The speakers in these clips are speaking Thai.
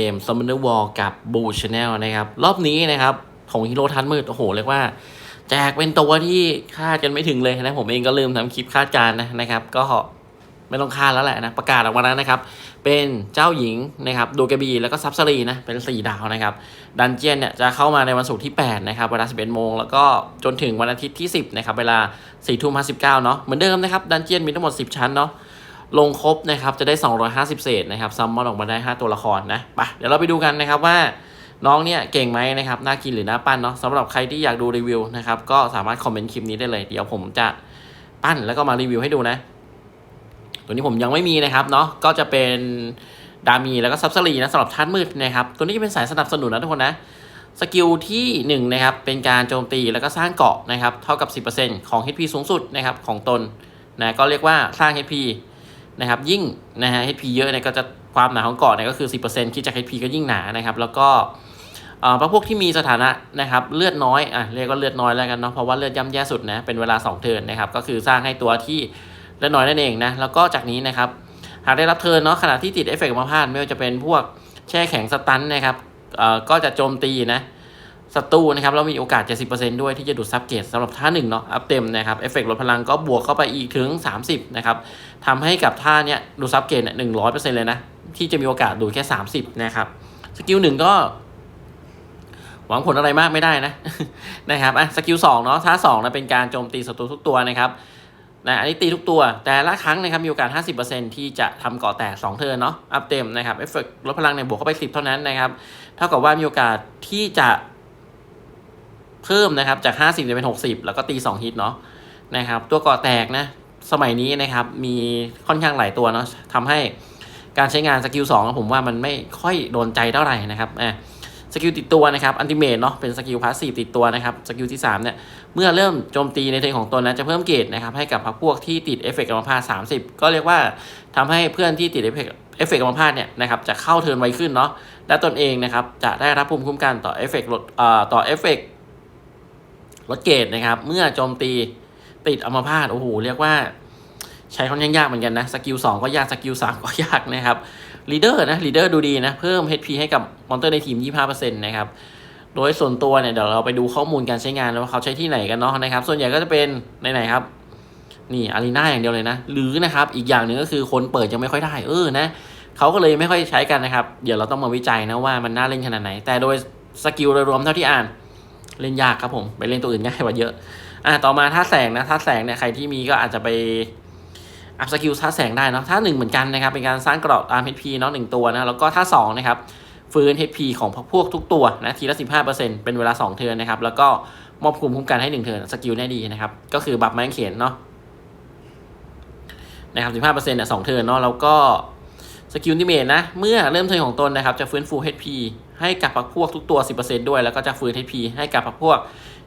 เกม Summoner War กับ Blue Channel นะครับ รอบนี้นะครับ ของฮีโร่ทันมืด โอ้โห เรียกว่า แจกเป็นตัวที่คาดกันไม่ถึงเลยนะ ผมเองก็ลืมทำคลิปคาดการณ์นะนะครับ ก็ไม่ต้องคาดแล้วแหละนะ ประกาศออกมาแล้วนะครับ เป็นเจ้าหญิงนะครับดูกบีแล้วก็ซับซารีนะ เป็น 4 ดาวนะครับ ดันเจียนเนี่ยจะเข้ามาในวันศุกร์ที่ 8 นะครับ เวลา 11 โมง แล้วก็จนถึงวันอาทิตย์ที่ 10 นะครับ เวลา4ทุ่ม59เนาะเหมือนเดิมนะครับดันเจียนมีทั้งหมด 10 ชั้นเนาะ ลงครบนะครับจะได้ 250 เศษนะครับซัมมอนออกมาได้ 5 ตัวละครนะไปเดี๋ยวเราไปดูกันนะครับว่าน้องเนี่ยเก่งไหมนะครับน่ากินหรือน่าปั้นเนาะสำหรับใครที่อยากดูรีวิวนะครับก็สามารถคอมเมนต์คลิปนี้ได้เลย เดี๋ยวผมจะปั้นแล้วก็มารีวิวให้ดูนะ ตัวนี้ผมยังไม่มีนะครับเนาะก็จะเป็นดามีแล้วก็ซับซารีนะสำหรับท่านมืดนะครับตัวนี้จะเป็นสายสนับสนุนนะทุกคนนะสกิลที่1นะครับเป็นการโจมตีแล้วก็สร้างเกาะนะครับเท่ากับ 10%ของ HP สูงสุดนะครับของตนนะก็เรียกว่าสร้าง HP นะครับยิ่งนะฮะ HP เยอะเนี่ยก็จะความหนาของเกาะเนี่ยก็คือ 10%คิดจาก HP ก็ยิ่งหนานะครับ แล้วก็เอ่อพวกที่มีสถานะนะครับเลือดน้อยอะเรียกว่าเลือดน้อยแล้วกันเนาะเพราะว่าเลือดย่ำแย่สุดนะเป็นเวลา 2 เทิร์นนะครับก็คือสร้างให้ตัวที่เลือดน้อยนั่นเองนะแล้วก็จากนี้นะครับหากได้รับเทิร์นเนาะขณะที่ติดเอฟเฟกต์มาพลาดไม่ว่าจะเป็นพวกแช่แข็งสตันนะครับเอ่อก็จะโจมตีนะ ศัตรูนะครับเรามีโอกาส 70%ด้วยที่จะดูดซับเกตสำหรับท่าหนึ่งเนาะอัพเต็มนะครับเอฟเฟกต์ลดพลังก็บวกเข้าไปอีกถึง 30นะครับทำให้กับท่าเนี้ยดูดซับเกตเนี่ยหนึ่งร้อยเปอร์เซ็นต์เลยนะ ที่จะมีโอกาสดูดแค่ 30นะครับสกิลหนึ่งก็ หวังผลอะไรมากไม่ได้นะนะครับอะสกิลสองเนาะท่าสองนะเป็นการโจมตีศัตรูทุกตัวนะครับนะอันนี้ตีทุกตัว แต่ละครั้งนะครับมีโอกาส 50%ที่จะทำเกาะแตก2เทิร์นเนาะอัพเต็มนะครับเอฟเฟกต์ลดพลังเนี่ยบวกเข้าไป 10 เท่านั้นนะครับเท่ากับว่ามีโอกาสที่จะ เพิ่มนะครับจาก 50จะเป็น 60 แล้วก็ตี 2 ฮิตเนาะนะครับตัวก่อแตกนะสมัยนี้นะครับมีค่อนข้างหลายตัวเนาะทำให้การใช้งานสกิล2ผมว่ามันไม่ค่อยโดนใจเท่าไหร่นะครับอะสกิลติดตัวนะครับอันติเมทเนาะเป็นสกิลพาสซีฟติดตัวนะครับสกิลที่3เนี่ยเมื่อเริ่มโจมตีในเทิร์นของตนนะจะเพิ่มเกรดนะครับให้กับพพวกที่ติดเอฟเฟกต์กรรมพาด30ก็เรียกว่าทำให้เพื่อนที่ติดเอฟเฟกต์เอฟเฟกต์กรรมพาดเนี่ยนะครับจะเข้าเทิร์นไวขึ้นเนาะและตนเองนะครับจะได้รับภูมิคุ้มกันต่อเอฟเฟกต์ลดเอ่อต่อเอฟเฟกต์ ลดเกรดนะครับ เมื่อโจมตีติดอัมพาตโอ้โหเรียกว่า ใช้ค่อนข้างยากเหมือนกันนะสกิล2ก็ยากสกิล3ก็ยากนะครับลีดเดอร์นะลีดเดอร์ดูดีนะ เพิ่ม HP ให้กับมอนเตอร์ในทีม 25%นะครับโดยส่วนตัวเนี่ยเดี๋ยวเราไปดูข้อมูลการใช้งานแล้วว่าเขาใช้ที่ไหนกันเนาะนะครับ ส่วนใหญ่ก็จะเป็นไหนๆครับ นี่อารีนาอย่างเดียวเลยนะ หรือนะครับ อีกอย่างหนึ่งก็คือคนเปิดยังไม่ค่อยได้เออนะเขาก็เลยไม่ค่อยใช้กันนะครับ เดี๋ยวเราต้องมาวิจัยนะว่ามันน่าเล่นขนาดไหน แต่โดยสกิลโดยรวมเท่าที่อ่าน เล่นยากครับผม ไปเล่นตัวอื่นง่ายกว่าเยอะ อะต่อมาท่าแสงนะท่าแสงเนี่ยใครที่มีก็อาจจะไปอัพสกิลท่าแสงได้เนาะท่าหนึ่งเหมือนกันนะครับเป็นการสร้างกรอบตาม HP เนาะหนึ่งตัวนะแล้วก็ท่าสองนะครับฟื้น HP ของพวกทุกตัวนะทีละ 15%เป็นเวลา 2 เทิร์นนะครับ แล้วก็มอบภูมิคุ้มกันให้ 1 เทิร์นสกิลเนี่ยดีนะครับ ก็คือบัฟแมงเขียนเนาะนะครับ15%เนี่ยสองเทิร์นเนาะแล้วก็สกิลนิเมตนะ เมื่อเริ่มเทิร์นของตนนะครับ จะฟื้นฟู HP ให้กับพวกพวกทุกตัว 10%ด้วย แล้วก็จะฟื้น HP ให้กับพวก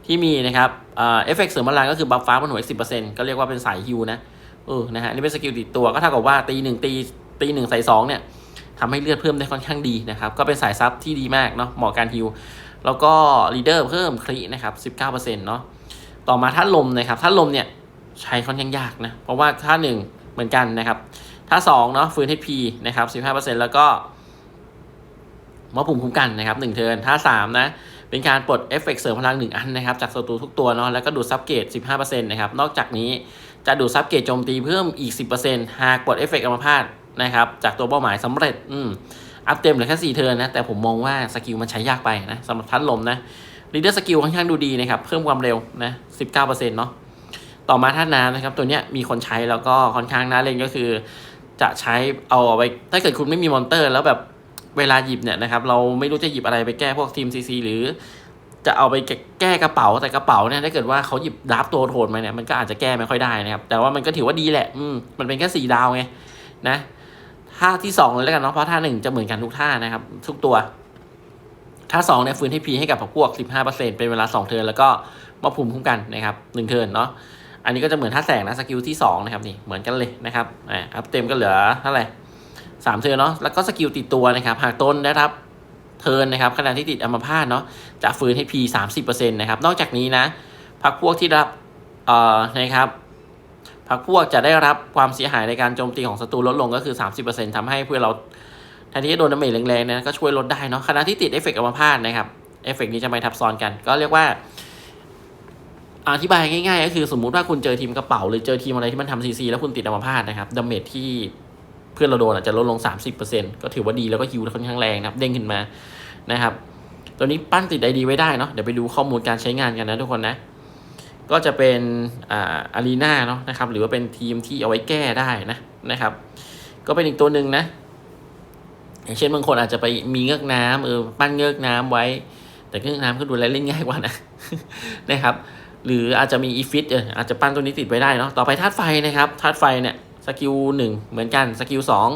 ที่มีนะครับเอฟเฟกต์เสริมพลังก็คือบัฟฟ้าบนหัวสิบเปอร์เซ็นต์ก็เรียกว่าเป็นสายฮิวนะเออนะฮะนี่เป็นสกิลติดตัวก็เท่ากับว่าตีหนึ่งตีตีหนึ่งใส่สองเนี่ยทำให้เลือดเพิ่มได้ค่อนข้างดีนะครับ ก็เป็นสายซับที่ดีมากเนาะเหมาะการฮิวแล้วก็ลีเดอร์เพิ่มคลีนะครับสิบเก้าเปอร์เซ็นต์เนาะต่อมาท่านลมนะครับท่านลมเนี่ยใช้ค่อนข้างยากนะ เพราะว่าท่าหนึ่งเหมือนกันนะครับ ท่าสองเนาะฟื้นให้พีนะครับสิบห้าเปอร์เซ็นต์แล้วก็ มอปุ่มคุ้มกันนะครับหนึ่งเทิร์นท่าสามนะเป็นการปลดเอฟเฟกต์เสริมพลัง 1 อันนะครับจากศัตรูทุกตัวเนาะแล้วก็ดูดซับเกต 15%นะครับนอกจากนี้จะดูดซับเกตโจมตีเพิ่มอีก 10%หากปลดเอฟเฟกต์อัมพาตนะครับจากตัวเป้าหมายสำเร็จอืมอัพเต็มเหลือแค่4เทิร์นนะแต่ผมมองว่าสกิลมันใช้ยากไปนะสำหรับทัดลมนะลีดเดอร์สกิลค่อนข้างดูดีนะครับเพิ่มความเร็วนะ19%เนาะต่อมาท่าน้ำนะครับ ตัวเนี้ยมีคนใช้แล้วก็ค่อนข้างน่าเล่นก็คือ จะใช้เอาไปถ้าเกิดคุณไม่มีมอนเตอร์ แล้วแบบ เวลาหยิบเนี่ยนะครับเราไม่รู้จะหยิบอะไรไปแก้พวกทีมซีซีหรือ จะเอาไปแก้กระเป๋าแต่กระเป๋าเนี่ยถ้าเกิดว่าเขาหยิบดับตัวโทนมาเนี่ยมันก็อาจจะแก้ไม่ค่อยได้นะครับ แต่ว่ามันก็ถือว่าดีแหละอืมมันเป็นแค่สี่ดาวไงนะท่าที่สองเลยแล้วกันเนาะเพราะท่าหนึ่งจะเหมือนกันทุกท่านะครับ ทุกตัวท่าสองเนี่ยฟื้นให้พีให้กับพวกสิบห้าเปอร์เซ็นเป็นเวลาสองเทินแล้วก็มาภูมิคุ้มกันนะครับหนึ่งเทินเนาะอันนี้ก็จะเหมือนท่าแสงนะสกิลที่สองนะครับนี่เหมือนกันเลยนะครับอ่าอัพเต็มก็เหลือเท่าไหร่ สามเทิร์นเนาะแล้วก็สกิลติดตัวนะครับหากต้นได้รับเทิร์นนะครับขณะที่ติดอัมพาตเนาะจะฟื้นให้ P 30%นะครับนอกจากนี้นะพักพวกที่รับเอ่อนะครับพักพวกจะได้รับความเสียหายในการโจมตีของศัตรูลดลงก็คือ 30%ทำให้เพื่อเราแทนที่จะโดนดาเมจแรงๆเนะก็ช่วยลดได้เนาะขณะที่ติดเอฟเฟกต์อัมพาตนะครับเอฟเฟกต์นี้จะไม่ทับซ้อนกัน ก็เรียกว่าอธิบายง่ายๆ ก็คือสมมุติว่าคุณเจอทีมกระเป๋า หรือเจอทีมอะไรที่มันทำซีซีแล้วคุณติดอัมพาตนะครับดาเมจที่ เพื่อนเราโดนอาจจะลดลง 30%ก็ถือว่าดีแล้วก็ฮิวค่อนข้างแรงนะครับ เด้งขึ้นมานะครับ ตัวนี้ปั้นติดไอดีไว้ได้เนาะเดี๋ยวไปดูข้อมูลการใช้งานกันนะทุกคนนะก็จะเป็นอ่าอารีนาเนาะนะครับ หรือว่าเป็นทีมที่เอาไว้แก้ได้นะนะครับ ก็เป็นอีกตัวหนึ่งนะ อย่างเช่นบางคนอาจจะไปมีเงือกน้ำเออปั้นเงือกน้ำไว้ แต่เงือกน้ำก็ดูแลเล่นง่ายกว่านะนะครับ หรืออาจจะมีอีฟิตเอออาจจะปั้นตัวนี้ติดไว้ได้เนาะต่อไปธาตุไฟนะครับธาตุไฟเนี่ย สกิลหนึ่งเหมือนกันสกิลสอง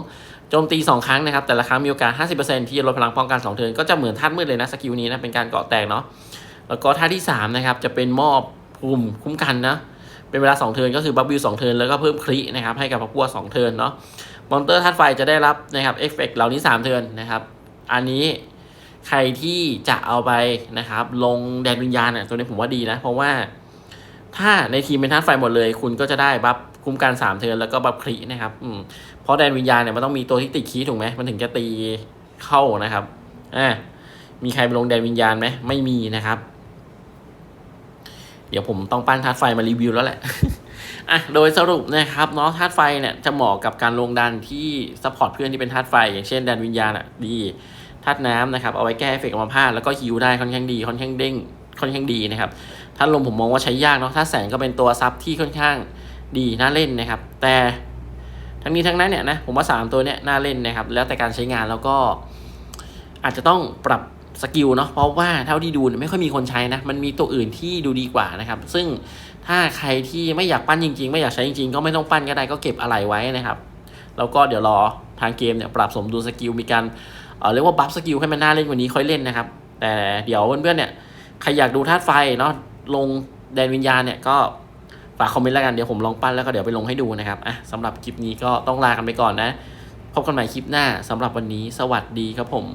โจมตี 2 ครั้งนะครับ แต่ละครั้งมีโอกาส 50%ที่จะลดพลังป้องกัน2เทิร์นก็จะเหมือนธาตุมืดเลยนะ สกิลนี้นะเป็นการเกาะแตกเนาะแล้วก็ธาที่ 3 นะครับ จะเป็นมอบภูมิคุ้มกันนะ เป็นเวลา 2 เทิร์นก็คือบัฟบิล2เทิร์นแล้วก็เพิ่มครินะครับ ให้กับพวกพวก2เทิร์นเนาะมอนเตอร์ธาตุไฟจะได้รับนะครับเอฟเฟกเหล่านี้ 3 เทิร์นนะครับ อันนี้ใครที่จะเอาไปนะครับ ลงแดนวิญญาณเนี่ยตัวนี้ผมว่าดีนะ เพราะว่าถ้าในทีมเป็นธาตุไฟหมดเลย คุณก็จะได้บัฟ คุ้มกันสามเทิร์นแล้วก็บัฟครีนะครับอืมเพราะแดนวิญญาณเนี่ยมันต้องมีตัวที่ติดคีถูกไหมมันถึงจะตีเข้านะครับอ่ามีใครไปลงแดนวิญญาณไหมไม่มีนะครับ เดี๋ยวผมต้องปั้นธาตุไฟมารีวิวแล้วแหละอะโดยสรุปนะครับเนาะธาตุไฟเนี่ยจะเหมาะกับการลงดันที่ซัพพอร์ตเพื่อนที่เป็นธาตุไฟ อย่างเช่นแดนวิญญาณอะดีธาตุน้ำนะครับเอาไว้แก้เอฟเฟกต์อัมพาตแล้วก็ฮิวได้ค่อนข้างดีค่อนข้างเด้งค่อนข้างดีนะครับถ้าลมผมมองว่าใช้ยากเนาะถ้าแสงก็เป็นตัวซับที่ค่อนข้าง ดีน่าเล่นนะครับ แต่ทั้งนี้ทั้งนั้นเนี่ยนะผมว่า 3 ตัวเนี่ยน่าเล่นนะครับ แล้วแต่การใช้งานแล้วก็อาจจะต้องปรับสกิลเนาะเพราะว่าเท่าที่ดูไม่ค่อยมีคนใช้นะมันมีตัวอื่นที่ดูดีกว่านะครับ ซึ่งถ้าใครที่ไม่อยากปั้นจริง ๆ ไม่อยากใช้จริงๆ ก็ไม่ต้องปั้นก็ได้ก็เก็บอะไรไว้นะครับแล้วก็เดี๋ยวรอทางเกมเนี่ยปรับสมดุลสกิลมีการเออเรียกว่าบัฟสกิลให้มันน่าเล่นกว่านี้ค่อยเล่นนะครับ แต่เดี๋ยวเพื่อนๆเนี่ยใครอยากดูธาตุไฟเนาะลงแดนวิญญาณเนี่ยก็ ฝากคอมเมนต์แล้วกันเดี๋ยวผมลองปั้นแล้วก็เดี๋ยวไปลงให้ดูนะครับอะสำหรับคลิปนี้ก็ต้องลากันไปก่อนนะ พบกันใหม่คลิปหน้าสำหรับวันนี้สวัสดีครับผม